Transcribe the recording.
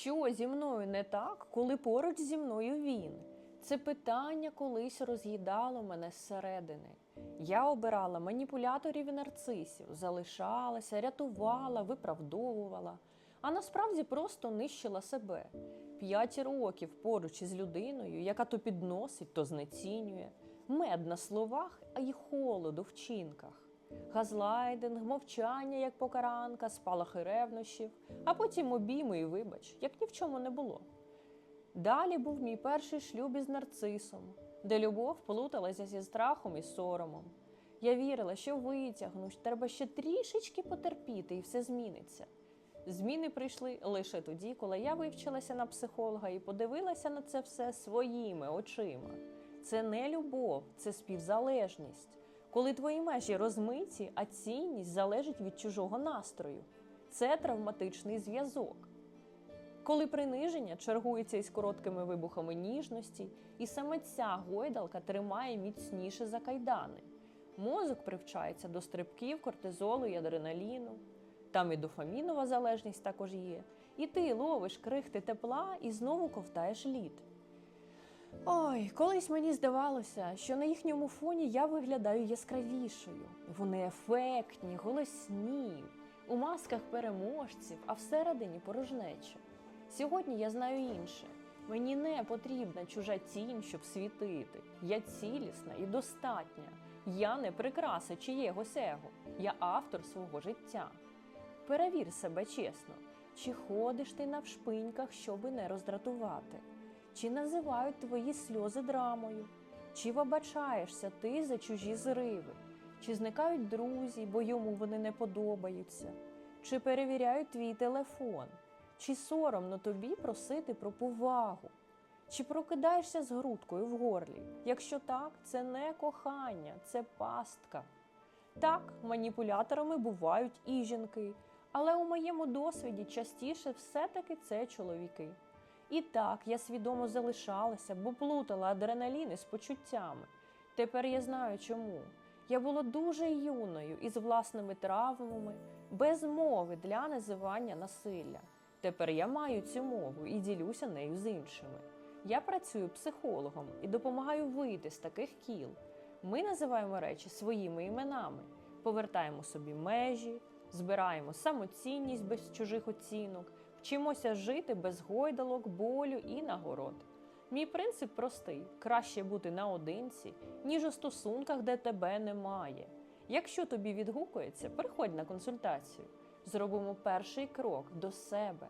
Що зі мною не так, коли поруч зі мною він? Це питання колись роз'їдало мене зсередини. Я обирала маніпуляторів і нарцисів, залишалася, рятувала, виправдовувала, а насправді просто нищила себе. П'ять років поруч із людиною, яка то підносить, то знецінює, мед на словах, а й холод у вчинках. Газлайдинг, мовчання, як покаранка, спалахи ревнощів, а потім обійми і вибач, як ні в чому не було. Далі був мій перший шлюб із нарцисом, де любов плуталася зі страхом і соромом. Я вірила, що витягну, що треба ще трішечки потерпіти, і все зміниться. Зміни прийшли лише тоді, коли я вивчилася на психолога і подивилася на це все своїми очима. Це не любов, це співзалежність. Коли твої межі розмиті, а цінність залежить від чужого настрою. Це травматичний зв'язок. Коли приниження чергується із короткими вибухами ніжності, і саме ця гойдалка тримає міцніше за кайдани. Мозок привчається до стрибків, кортизолу і адреналіну. Там і дофамінова залежність також є. І ти ловиш крихти тепла і знову ковтаєш лід. Ой, колись мені здавалося, що на їхньому фоні я виглядаю яскравішою. Вони ефектні, голосні, у масках переможців, а всередині порожнеча. Сьогодні я знаю інше. Мені не потрібна чужа тінь, щоб світити. Я цілісна і достатня. Я не прикраса чиєгось его. Я автор свого життя. Перевір себе чесно, чи ходиш ти навшпиньках, щоби не роздратувати, чи називають твої сльози драмою, чи вибачаєшся ти за чужі зриви, чи зникають друзі, бо йому вони не подобаються, чи перевіряють твій телефон, чи соромно тобі просити про повагу, чи прокидаєшся з грудкою в горлі? Якщо так, це не кохання, це пастка. Так, маніпуляторами бувають і жінки, але у моєму досвіді частіше все-таки це чоловіки. І так, я свідомо залишалася, бо плутала адреналіни з почуттями. Тепер я знаю чому. Я була дуже юною із власними травмами, без мови для називання насилля. Тепер я маю цю мову і ділюся нею з іншими. Я працюю психологом і допомагаю вийти з таких кіл. Ми називаємо речі своїми іменами, повертаємо собі межі, збираємо самоцінність без чужих оцінок, вчимося жити без гойдалок, болю і нагород. Мій принцип простий: краще бути наодинці, ніж у стосунках, де тебе немає. Якщо тобі відгукується, приходь на консультацію. Зробимо перший крок до себе.